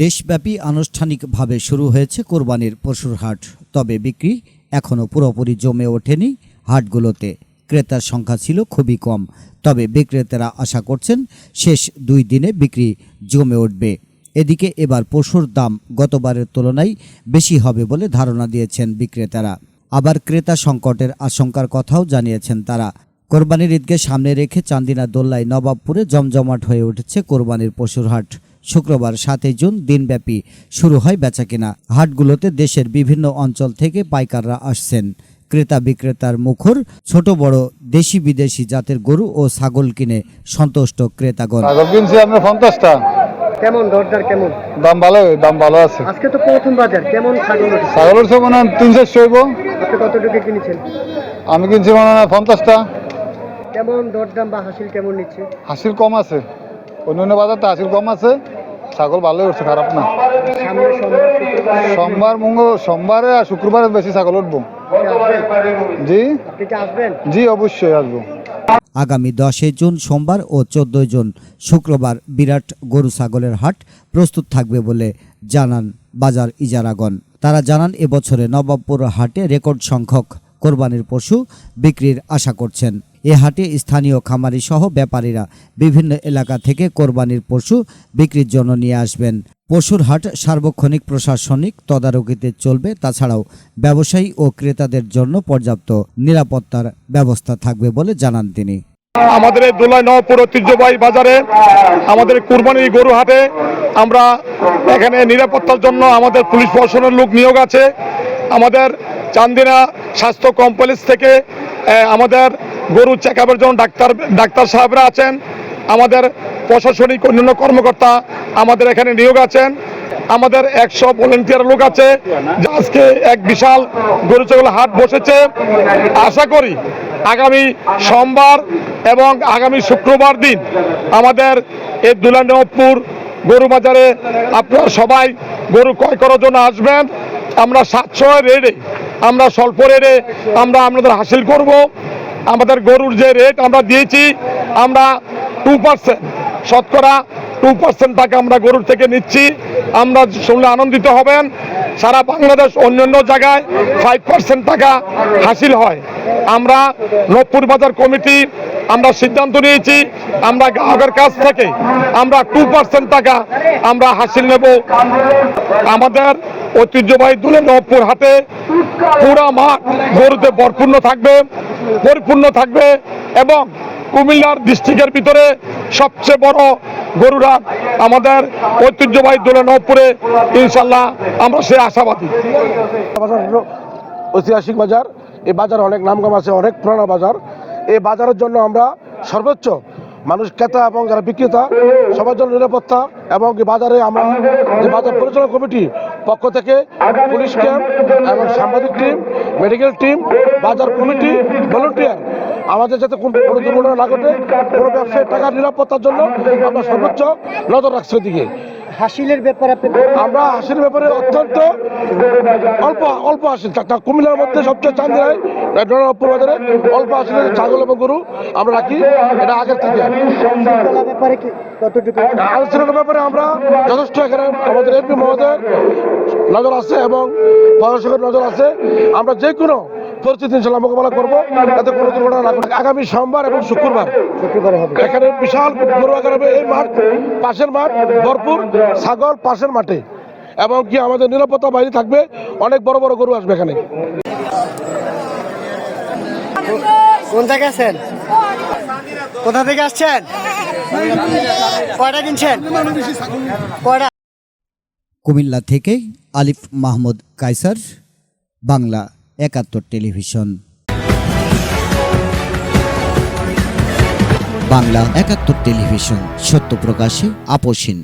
দেশব্যাপী আনুষ্ঠানিকভাবে শুরু হয়েছে কোরবানির পশুর হাট, তবে বিক্রি এখনও পুরোপুরি জমে ওঠেনি হাটগুলোতে। ক্রেতার সংখ্যা ছিল খুবই কম, তবে বিক্রেতারা আশা করছেন শেষ দুই দিনে বিক্রি জমে উঠবে। এদিকে এবার পশুর দাম গতবারের তুলনায় বেশি হবে বলে ধারণা দিয়েছেন বিক্রেতারা। আবার ক্রেতা সংকটের আশঙ্কার কথাও জানিয়েছেন তারা। কোরবানির ঈদকে সামনে রেখে চান্দিনা দোল্লায় নবাবপুরে জমজমাট হয়ে উঠেছে কোরবানির পশুর হাট। শুক্রবার সাতই জুন দিনব্যাপী শুরু হয় বেচাকেনা। হাটগুলোতে দেশের বিভিন্ন অঞ্চল থেকে পাইকাররা আসছেন। ক্রেতা বিক্রেতার মুখর ছোট বড় দেশি বিদেশি জাতের গরু ও ছাগল কিনে সন্তুষ্ট ক্রেতাগণ। ছাগল কিনছি পঞ্চাশটা। কেমন দরদার কেমন? দাম ভালো দাম ভালো আছে। আজকে তো প্রথম বাজার কেমন ছাগল উঠেছে? ছাগলের সব মনে হয় তিন চারশো হইব। আপনি কতটুকু কিনেছেন? আমি কিনছি মনে হয় পঞ্চাশটা। কেমন দরদাম বা হাসিল কেমন নিচ্ছে? হাসিল কম আছে। অন্য অন্য বাজারটা হাসিল কম আছে। ছাগল ভালোই উঠছে, খারাপ না। সোমবার মঙ্গল, সোমবারে আর শুক্রবারে বেশি ছাগল উঠবো। জি? জি, অবশ্যই আসব। আগামী দশই জুন সোমবার ও চোদ্দই জুন শুক্রবার বিরাট গরু ছাগলের হাট প্রস্তুত থাকবে বলে জানান বাজার ইজারাগণ। তারা জানান, এবছরে নবাবপুর হাটে রেকর্ড সংখ্যক কোরবানির পশু বিক্রির আশা করছেন। এ হাটে স্থানীয় খামারি সহ ব্যাপারীরা বিভিন্ন এলাকা থেকে কোরবানির পশু বিক্রির জন্য নিয়ে আসবেন। পশুর হাট সার্বক্ষণিক প্রশাসনিক তদারকিতে চলবে, তাছাড়াও ব্যবসায়ী ও ক্রেতাদের জন্য পর্যাপ্ত নিরাপত্তার ব্যবস্থা থাকবে বলে জানান তিনি। আমাদের দোলাই নবপুর ঐতিহ্যবাহী বাজারে আমাদের কুরবানির গরু হাটে আমরা এখানে নিরাপত্তার জন্য আমাদের পুলিশ প্রশাসনের লোক নিয়োগ আছে। আমাদের চান্দিনা স্বাস্থ্য কমপ্লেক্স থেকে আমাদের গরু চেক আপের জন্য ডাক্তার ডাক্তার সাহেবরা আছেন। আমাদের প্রশাসনিক অন্যান্য কর্মকর্তা আমাদের এখানে নিয়োগ আছেন। আমাদের একশো ভলেন্টিয়ার লোক আছে। আজকে এক বিশাল গরু ছাগল হাট বসেছে। আশা করি আগামী সোমবার এবং আগামী শুক্রবার দিন আমাদের এই দুলানপুর গরু বাজারে আপনারা সবাই গরু ক্রয় করার জন্য আসবেন। আমরা সাতশো রেডে, আমরা স্বল্প রেডে আমরা আপনাদের হাসিল করব। আমাদের গরুর যে রেট আমরা দিয়েছি, আমরা টু পার্সেন্ট শতকরা টু পার্সেন্ট টাকা আমরা গরুর থেকে নিচ্ছি। আমরা শুনলে আনন্দিত হবেন, সারা বাংলাদেশ অন্যান্য জায়গায় ফাইভ পার্সেন্ট টাকা হাসিল হয়। আমরা নবপুর বাজার কমিটি, আমরা সিদ্ধান্ত নিয়েছি, আমরা গ্রাহকের কাছ থেকে আমরা টু পার্সেন্ট টাকা আমরা হাসিল নেব। আমাদের ঐতিহ্যবাহী দুলে নবপুর হাতে পুরা মাঠ গরুতে ভরপূর্ণ থাকবে, পরিপূর্ণ থাকবে এবং কুমিল্লার ডিস্ট্রিক্টের ভিতরে সবচেয়ে বড় গরুরা আমাদের ঐতিহ্যবাহী দোলে নবপুরে, ইনশাল্লাহ আমরা সে আশাবাদী। ঐতিহাসিক বাজার এই বাজার অনেক নামগাম আছে, অনেক পুরানো বাজার। এই বাজারের জন্য আমরা সর্বোচ্চ মানুষ ক্রেতা এবং যারা বিক্রেতা, সবার জন্য নিরাপত্তা এবং বাজারে আমরা যে বাজার পরিচালনা কমিটি পক্ষ থেকে পুলিশ ক্যাম্প এবং সাংবাদিক টিম মেডিকেল টিম বাজার কমিটি ভলেন্টিয়ার। আমাদের যাতে কোন দুর্ঘটনা না ঘটে কোনো ব্যবসায়ী টাকার নিরাপত্তার জন্য আমরা সর্বোচ্চ নজর রাখছি ওদিকে। হাসিলের ব্যাপারে আমরা হাসির ব্যাপারে অত্যন্ত অল্প অল্প হাসিল। কুমিল্লার মধ্যে সবচেয়ে চান্দিনায় নবপুর বাজারে অল্প হাসিলের ছাগল এবং গরু আমরা রাখি এটা আগের থেকে। ব্যাপারে কি কতটুকু? আলোচনার ব্যাপারে আমরা যথেষ্ট এখানে আমাদের এমপি মহোদয়ের নজর আছে এবং প্রশাসকের নজর আছে। আমরা যে কোনো পরিস্থিতি ইনশাল্লাহ মোকাবেলা করব যাতে কোনো দুর্ঘটনা না ঘটে। আগামী সোমবার এবং শুক্রবার এখানে বিশাল গরু আকার এই মাঠ পাশের মাঠ ভরপুর ছাগল পাশের মাঠে। এবং কি আমাদের নিরাপত্তা বাহিনী থাকবে অনেক বড় বড় গরু আসবে এখানে। কোন জায়গায় আছেন? কোথা থেকে আসছেন? কয়টা কিনছেন? কয়টা? কুমিল্লা থেকে আলিফ মাহমুদ কাইসার বাংলা। একাত্তর টেলিভিশন। বাংলা একাত্তর টেলিভিশন সত্য প্রকাশে আপোষহীন